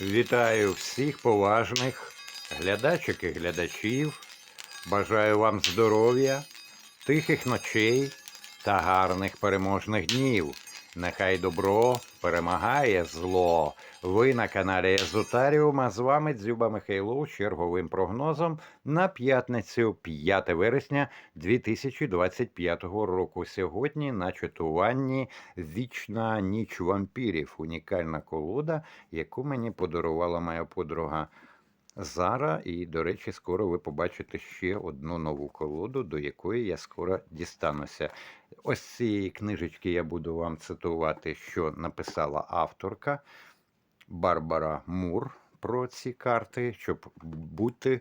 Вітаю всіх поважних глядачок і глядачів. Бажаю вам здоров'я, тихих ночей та гарних переможних днів. Нехай добро перемагає зло. Ви на каналі Езотаріума. з вами Дзюба Михайло з черговим прогнозом на п'ятницю 5 вересня 2025 року. Сьогодні на чатуванні Вічна ніч вампірів. Унікальна колода, яку мені подарувала моя подруга Зара. І, до речі, скоро ви побачите ще одну нову колоду, до якої я скоро дістануся. Ось цієї книжечки я буду вам цитувати, що написала авторка Барбара Мур про ці карти, щоб бути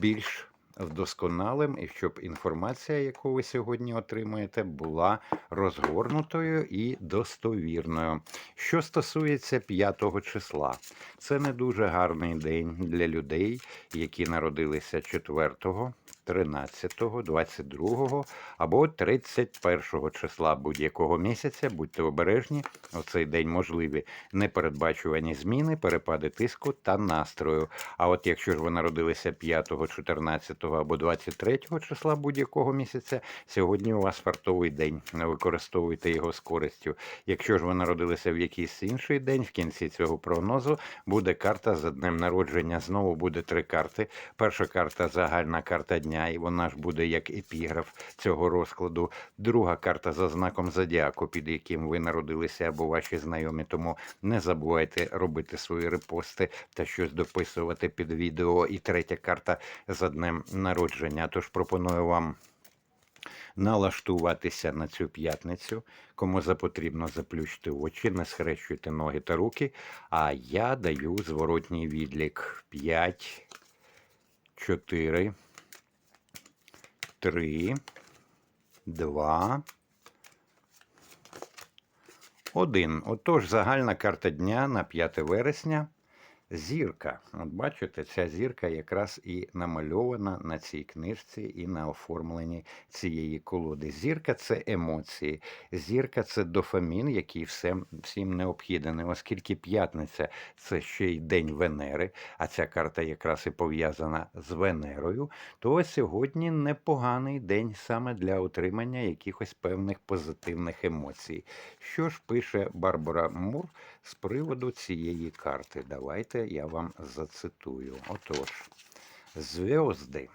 більш вдосконалим і щоб інформація, яку ви сьогодні отримуєте, була розгорнутою і достовірною. Що стосується 5 числа, це не дуже гарний день для людей, які народилися 4, 13, 22 або 31 числа будь-якого місяця. Будьте обережні, у цей день можливі непередбачувані зміни, перепади тиску та настрою. А от якщо ж ви народилися 5, 14 або 23 числа будь-якого місяця, сьогодні у вас фартовий день. Не використовуйте його з користю. Якщо ж ви народилися в якийсь інший день, в кінці цього прогнозу буде карта за днем народження. Знову буде три карти. Перша карта загальна карта дня, і вона ж буде як епіграф цього розкладу. Друга карта за знаком зодіаку, під яким ви народилися або ваші знайомі. Тому не забувайте робити свої репости та щось дописувати під відео. І третя карта за днем народження. Тож пропоную вам налаштуватися на цю п'ятницю. Кому запотрібно заплющити очі, не схрещуйте ноги та руки. А я даю зворотній відлік 5, 4, 3, 2, 1. Отож, загальна карта дня на 5 вересня. Зірка. От бачите, ця зірка якраз і намальована на цій книжці і на оформленні цієї колоди. Зірка це емоції, зірка це дофамін, який всім, всім необхідний, оскільки п'ятниця це ще й день Венери, а ця карта якраз і пов'язана з Венерою, то сьогодні непоганий день саме для отримання якихось певних позитивних емоцій. Що ж пише Барбара Мур з приводу цієї карти? Давайте я вам зацитую. Отож, зв'язди.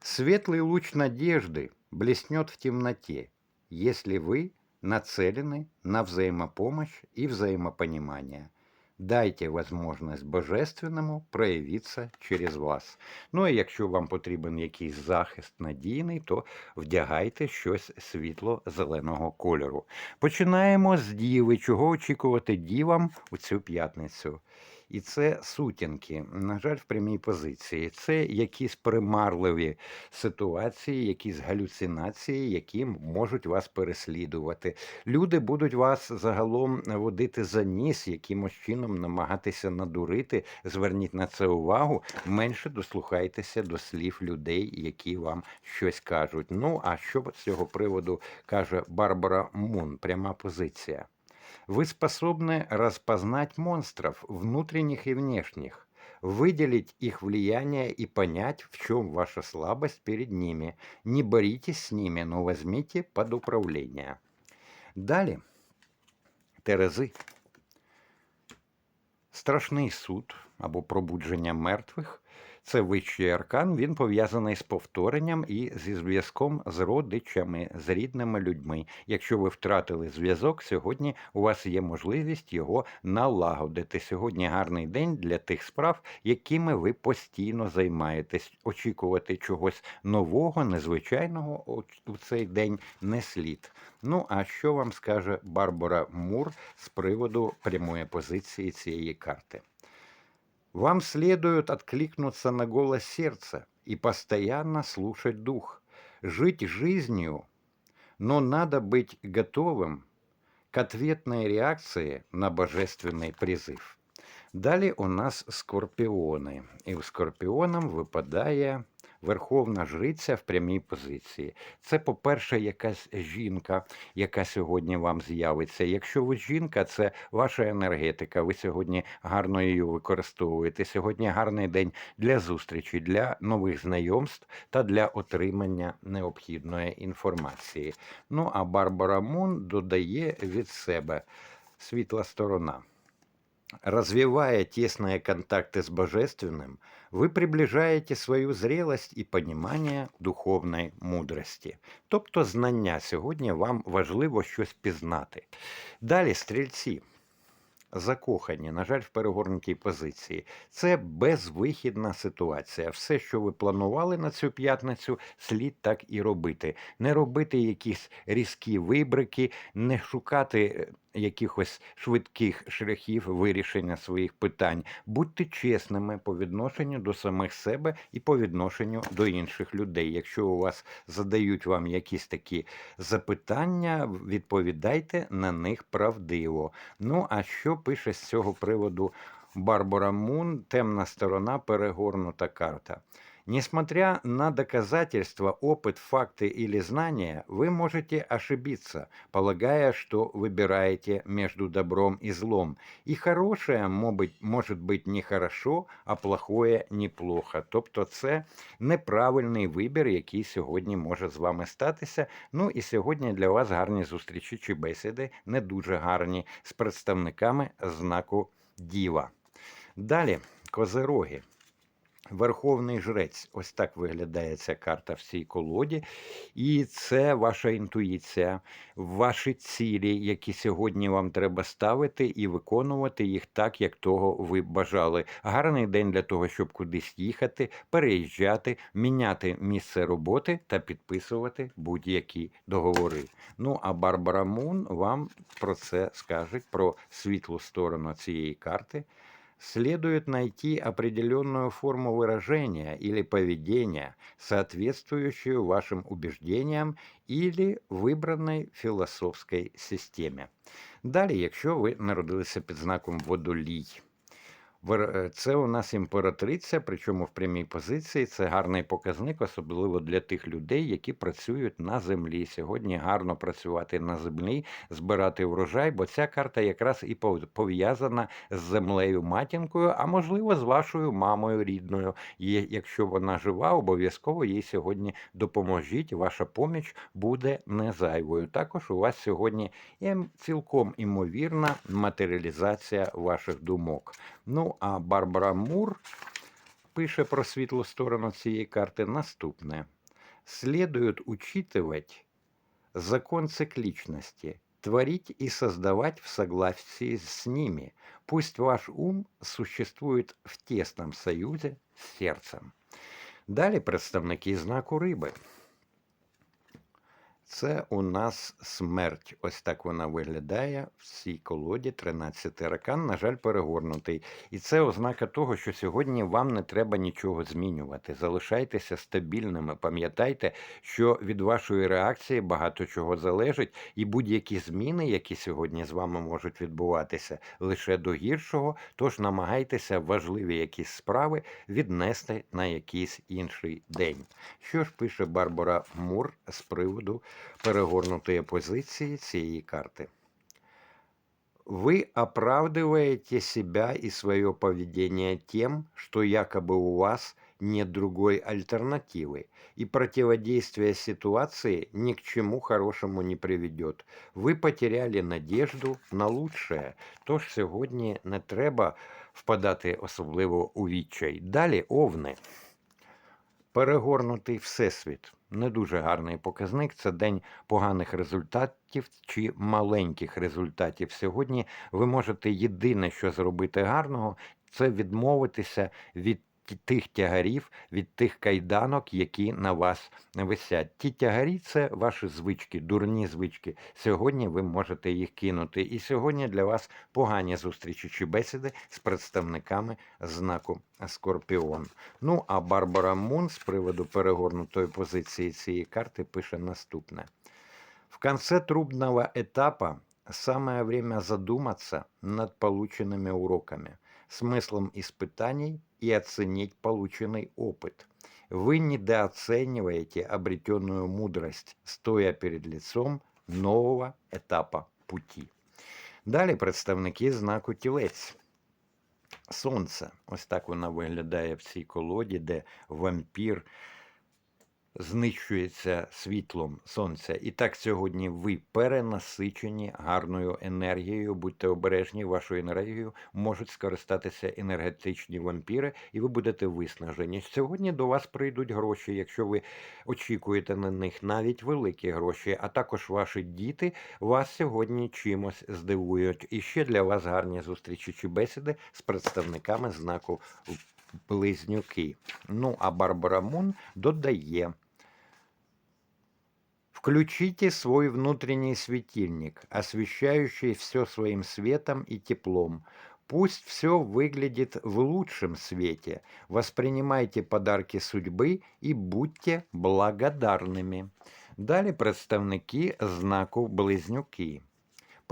Светлый луч надежды блеснет в темноте, если вы нацелены на взаимопомощь и взаимопонимание. Дайте можливість божественному проявитися через вас. Ну і якщо вам потрібен якийсь захист надійний, то вдягайте щось світло-зеленого кольору. Починаємо з діви. Чого очікувати дівам у цю п'ятницю? І це сутінки, на жаль, в прямій позиції. Це якісь примарливі ситуації, якісь галюцинації, які можуть вас переслідувати. Люди будуть вас загалом водити за ніс, якимось чином намагатися надурити. Зверніть на це увагу. Менше дослухайтеся до слів людей, які вам щось кажуть. Ну а що з цього приводу каже Барбара Мун? Пряма позиція. Вы способны распознать монстров, внутренних и внешних, выделить их влияние и понять, в чем ваша слабость перед ними. Не боритесь с ними, но возьмите под управление. Далі, Терези. Страшний суд або пробудження мертвих це вищий аркан, він пов'язаний з повторенням і зі зв'язком з родичами, з рідними людьми. Якщо ви втратили зв'язок, сьогодні у вас є можливість його налагодити. Сьогодні гарний день для тих справ, якими ви постійно займаєтесь. Очікувати чогось нового, незвичайного у цей день не слід. Ну, а що вам скаже Барбара Мур з приводу прямої позиції цієї карти? Вам следует откликнуться на голос сердца и постоянно слушать дух, жить жизнью, но надо быть готовым к ответной реакции на божественный призыв. Далі у нас скорпіони. І в скорпіонам випадає Верховна жриця в прямій позиції. Це, по-перше, якась жінка, яка сьогодні вам з'явиться. Якщо ви жінка, це ваша енергетика. Ви сьогодні гарно її використовуєте. Сьогодні гарний день для зустрічі, для нових знайомств та для отримання необхідної інформації. Ну а Барбара Мун додає від себе світла сторона. Развивая тесные контакты с Божественным, вы приближаете свою зрелость і понимание духовної мудрості. Тобто знання сьогодні вам важливо щось пізнати. Далі стрільці. Закохані, на жаль, в перегорнутій позиції. Це безвихідна ситуація. Все, що ви планували на цю п'ятницю, слід так і робити. Не робити якісь різкі вибрики, не шукати е, якихось швидких шляхів вирішення своїх питань. Будьте чесними по відношенню до самих себе і по відношенню до інших людей. Якщо у вас задають вам якісь такі запитання, відповідайте на них правдиво. Ну а що пише з цього приводу Барбара Мун, темна сторона, перегорнута карта? Несмотря на доказательства, опыт, факты или знания, вы можете ошибиться, полагая, что выбираете между добром и злом. И хорошее мо- быть- может быть не хорошо, а плохое неплохо. Тобто це неправильний вибір, який сьогодні може з вами статися. Ну і сьогодні для вас гарні зустрічі чи бесіди, не дуже гарні, з представниками знаку Діва. Далі, козероги. Верховний жрець. Ось так виглядає ця карта в цій колоді. І це ваша інтуїція, ваші цілі, які сьогодні вам треба ставити і виконувати їх так, як того ви бажали. Гарний день для того, щоб кудись їхати, переїжджати, міняти місце роботи та підписувати будь-які договори. Ну а Барбара Мун вам про це скаже, про світлу сторону цієї карти следует найти определенную форму выражения или поведения, соответствующую вашим убеждениям или вибраній філософській системі. Далі, якщо ви народилися під знаком водолій, Вер- е, Це у нас імператриця, причому в прямій позиції. Це гарний показник, особливо для тих людей, які працюють на землі. Сьогодні гарно працювати на землі, збирати врожай, бо ця карта якраз і пов- пов'язана з землею матінкою, а можливо з вашою мамою рідною. Є, якщо вона жива, обов'язково їй сьогодні допоможіть. Ваша поміч буде не зайвою. Також у вас сьогодні цілком імовірна матеріалізація ваших думок. Ну, а Барбара Мур пише про світлу сторону цієї карти наступне. Следует учитывать закон цикличности, творить и создавать в согласии с ними. Пусть ваш ум существует в тесном союзе с сердцем. Далі представники знаку риби. Це у нас смерть. Ось так вона виглядає в цій колоді 13 аркан, на жаль, перегорнутий. І це ознака того, що сьогодні вам не треба нічого змінювати. Залишайтеся стабільними. Пам'ятайте, що від вашої реакції багато чого залежить, і будь-які зміни, які сьогодні з вами можуть відбуватися, лише до гіршого. Тож намагайтеся важливі якісь справи віднести на якийсь інший день. Що ж пише Барбара Мур з приводу перегорнутої позиції цієї карти? Вы оправдываете себя и свое поведение тем, что якобы у вас нет другой альтернативы, и противодействие ситуации ни к чему хорошему не приведет. Ви потеряли надежду на лучшее. Тож сьогодні не треба впадати особливо у відчай. Далі овни. Перегорнутий всесвіт. Не дуже гарний показник. Це день поганих результатів чи маленьких результатів. Сьогодні ви можете єдине, що зробити гарного, це відмовитися від тих тягарів, від тих кайданок, які на вас висять. Ті тягарі це ваші звички, дурні звички. Сьогодні ви можете їх кинути. І сьогодні для вас погані зустрічі чи бесіди з представниками знаку Скорпіон. Ну а Барбара Мун з приводу перегорнутої позиції цієї карти пише наступне. В конце трубного этапа самое время задуматься над полученными уроками, смыслом испытаний и оценить полученный опыт. вы недооцениваете обретенную мудрость, стоя перед лицом нового етапа путі. Далі представники знаку тілець. Сонце. Ось так вона виглядає в цій колоді, де вампір знищується світлом сонця. І так сьогодні ви перенасичені гарною енергією. Будьте обережні, вашою енергією можуть скористатися енергетичні вампіри, і ви будете виснажені. Сьогодні до вас прийдуть гроші, якщо ви очікуєте на них навіть великі гроші, а також ваші діти вас сьогодні чимось здивують. І ще для вас гарні зустрічі чи бесіди з представниками знаку Близнюки. Ну, а Барбара Мун додає. Включите свой внутренний светильник, освещающий все своим светом и теплом. Пусть все выглядит в лучшем свете. Воспринимайте подарки судьбы и будьте благодарними. Далі представники знаку Близнюки.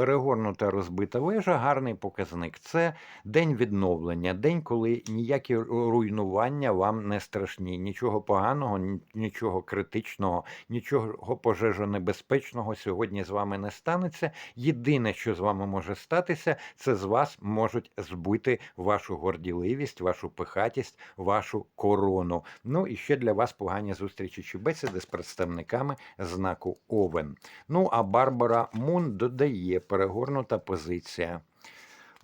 Перегорнута розбита вежа гарний показник. Це день відновлення, день, коли ніякі руйнування вам не страшні, нічого поганого, нічого критичного, нічого пожежонебезпечного сьогодні з вами не станеться. Єдине, що з вами може статися, це з вас можуть збити вашу горділивість, вашу пихатість, вашу корону. Ну і ще для вас погані зустрічі чи бесіди з представниками знаку Овен. Ну а Барбара Мун додає перегорнута позиція.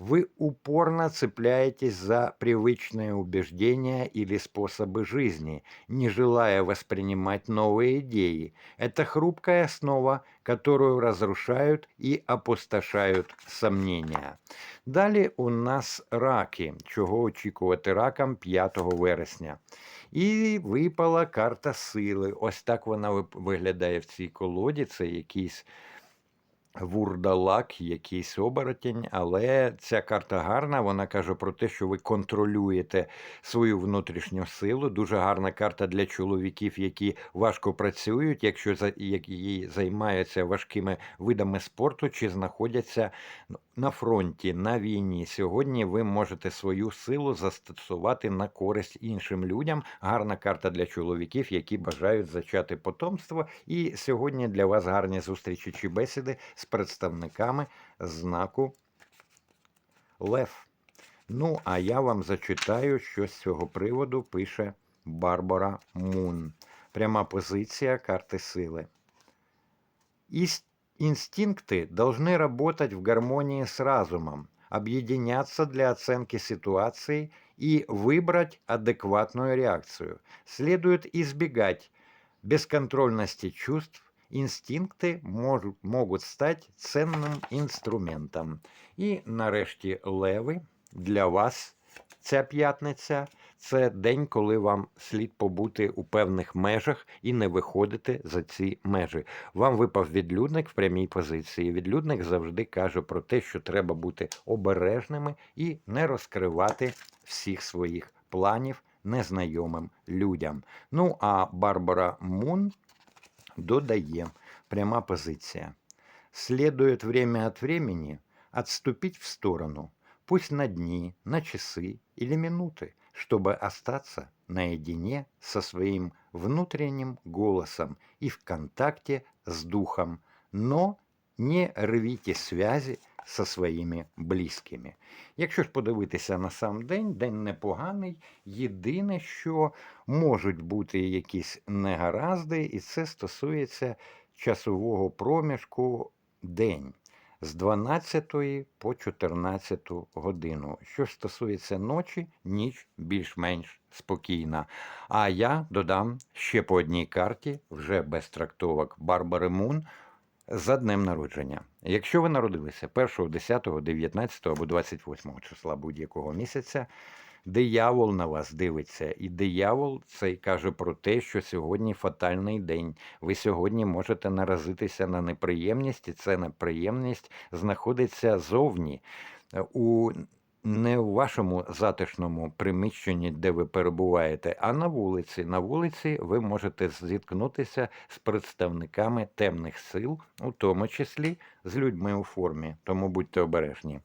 Вы упорно цепляетесь за привычные убеждения или способы жизни, не желая воспринимать новые идеи. Это хрупкая основа, которую разрушают и опустошают сомнения. Далі у нас раки, чого очікувати ракам 5 вересня. І випала карта сили. Ось так вона вип- виглядає в цій колоді. Це якийсь вурдалак, якийсь оборотень, але ця карта гарна. Вона каже про те, що ви контролюєте свою внутрішню силу. Дуже гарна карта для чоловіків, які важко працюють, якщо які займаються важкими видами спорту чи знаходяться на фронті, на війні. Сьогодні ви можете свою силу застосувати на користь іншим людям. Гарна карта для чоловіків, які бажають зачати потомство. І сьогодні для вас гарні зустрічі чи бесіди з представниками знаку Лев. Ну, а я вам зачитаю, що з цього приводу пише Барбара Мун. Пряма позиція карти сили. Іс- Инстинкты должны работать в гармонии с разумом, объединяться для оценки ситуации и выбрать адекватную реакцию. Следует избегать бесконтрольности чувств. Инстинкты можу- могут стать ценним інструментом. І нарешті леви для вас ця п'ятниця це день, коли вам слід побути у певних межах і не виходити за ці межі. Вам випав відлюдник в прямій позиції. Відлюдник завжди каже про те, що треба бути обережними і не розкривати всіх своїх планів незнайомим людям. Ну а Барбара Мун додає пряма позиція. Следует время от времени отступить в сторону, пусть на дни, на часы или минуты, чтобы остаться наедине со своим внутренним голосом и в контакте с духом, но не рвите связи со своїми близькими. Якщо ж подивитися на сам день, день непоганий. Єдине, що можуть бути якісь негаразди, і це стосується часового проміжку день з 12 по 14 годину. Що стосується ночі, ніч більш-менш спокійна. А я додам ще по одній карті, вже без трактовок Барбари Мун. За днем народження. Якщо ви народилися 1, 10, 19 або 28 числа будь-якого місяця, диявол на вас дивиться. І диявол цей каже про те, що сьогодні фатальний день. Ви сьогодні можете наразитися на неприємність, і ця неприємність знаходиться зовні. Е, У не в вашому затишному приміщенні, де ви перебуваєте, а на вулиці. На вулиці ви можете зіткнутися з представниками темних сил, у тому числі з людьми у формі. Тому будьте обережні.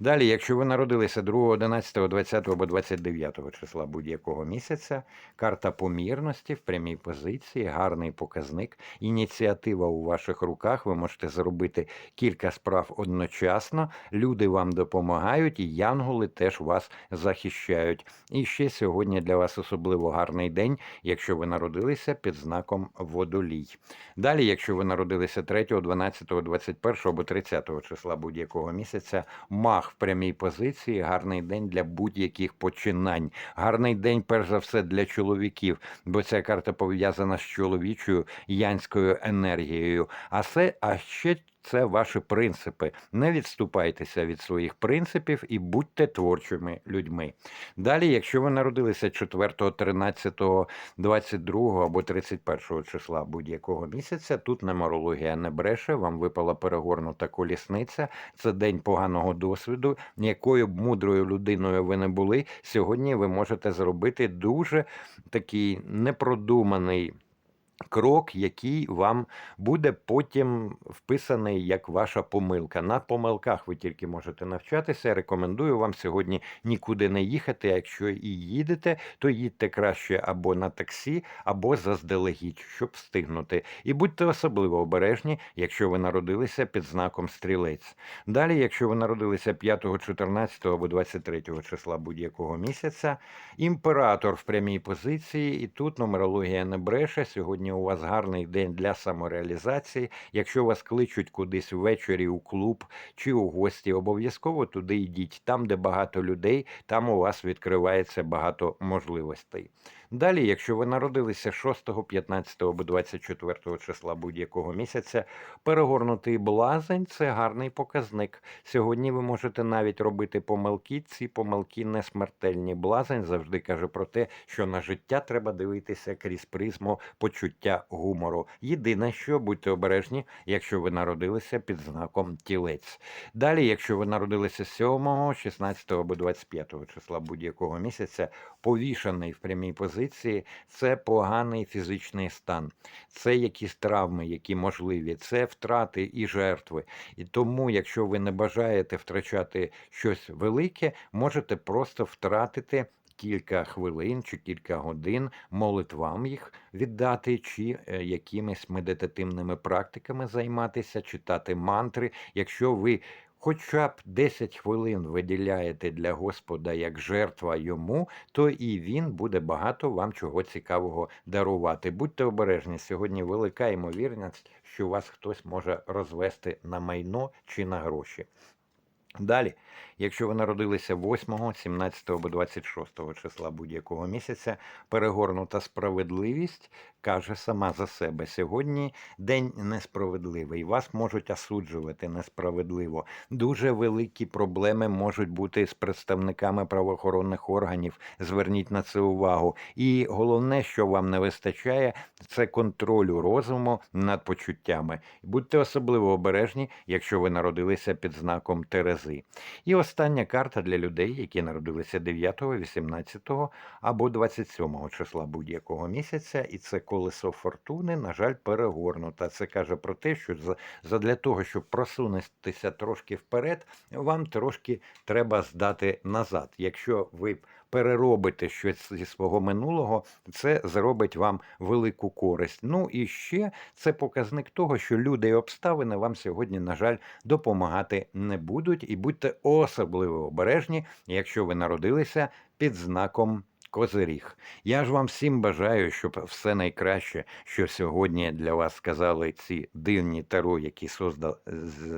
Далі, якщо ви народилися 2, 11, 20 або 29 числа будь-якого місяця, карта помірності в прямій позиції, гарний показник, ініціатива у ваших руках. Ви можете зробити кілька справ одночасно. Люди вам допомагають, і янголи теж вас захищають. І ще сьогодні для вас особливо гарний день, якщо ви народилися під знаком водолій. Далі, якщо ви народилися 3, 12, 21 або 30 числа будь-якого місяця, мах в прямій позиції, гарний день для будь-яких починань. Гарний день, перш за все, для чоловіків, бо ця карта пов'язана з чоловічою янською енергією. А це, а ще це ваші принципи. Не відступайтеся від своїх принципів і будьте творчими людьми. Далі, якщо ви народилися 4, 13, 22 або 31 числа будь-якого місяця, тут нумерологія не бреше, вам випала перегорнута колісниця. Це день поганого досвіду. Якою б мудрою людиною ви не були, сьогодні ви можете зробити дуже такий непродуманий. Крок, який вам буде потім вписаний як ваша помилка. На помилках ви тільки можете навчатися. Рекомендую вам сьогодні нікуди не їхати. А якщо і їдете, то їдьте краще або на таксі, або заздалегідь, щоб встигнути. І будьте особливо обережні, якщо ви народилися під знаком стрілець. Далі, якщо ви народилися 5, 14 або 23 числа будь-якого місяця, імператор в прямій позиції, і тут нумерологія не бреше. Сьогодні у вас гарний день для самореалізації. Якщо вас кличуть кудись ввечері у клуб чи у гості, обов'язково туди йдіть. Там, де багато людей, там у вас відкривається багато можливостей. Далі, якщо ви народилися 6, 15 або 24 числа будь-якого місяця, перегорнутий блазень це гарний показник. Сьогодні ви можете навіть робити помилки. Ці помилки не смертельні. Блазень завжди каже про те, що на життя треба дивитися крізь призму почуття гумору. Єдине, що будьте обережні, якщо ви народилися під знаком тілець. Далі, якщо ви народилися 7, 16 або 25 числа будь-якого місяця, повішаний в прямій позиції, це поганий фізичний стан, це якісь травми, які можливі, це втрати і жертви. І тому, якщо ви не бажаєте втрачати щось велике, можете просто втратити. Кілька хвилин чи кілька годин молитвам їх віддати, чи е, якимись медитативними практиками займатися, читати мантри. Якщо ви хоча б 10 хвилин виділяєте для Господа як жертва йому, то і він буде багато вам чого цікавого дарувати. Будьте обережні, сьогодні велика ймовірність, що вас хтось може розвести на майно чи на гроші. Далі, якщо ви народилися 8, 17 або 26 числа будь-якого місяця, перегорнута справедливість каже сама за себе. Сьогодні день несправедливий. Вас можуть осуджувати несправедливо. Дуже великі проблеми можуть бути з представниками правоохоронних органів. Зверніть на це увагу. І головне, що вам не вистачає, це контролю розуму над почуттями. Будьте особливо обережні, якщо ви народилися під знаком Терези. І остання карта для людей, які народилися 9, 18 або 27 числа будь-якого місяця, і це колесо фортуни, на жаль, перегорнута. Це каже про те, що за- задля того, щоб просунутися трошки вперед, вам трошки треба здати назад. Якщо ви переробите щось зі свого минулого, це зробить вам велику користь. Ну і ще це показник того, що люди і обставини вам сьогодні, на жаль, допомагати не будуть. І будьте особливо обережні, якщо ви народилися під знаком. Козиріг. Я ж вам всім бажаю, щоб все найкраще, що сьогодні для вас сказали ці дивні таро, які созда...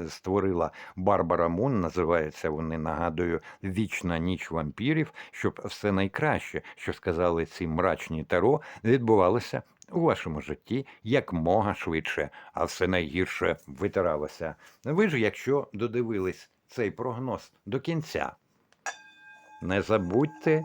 створила Барбара Мун. Називаються вони, нагадую, Вічна ніч вампірів, щоб все найкраще, що сказали ці мрачні таро, відбувалося у вашому житті якмога швидше, а все найгірше витиралося. Ви ж, якщо додивились цей прогноз до кінця, не забудьте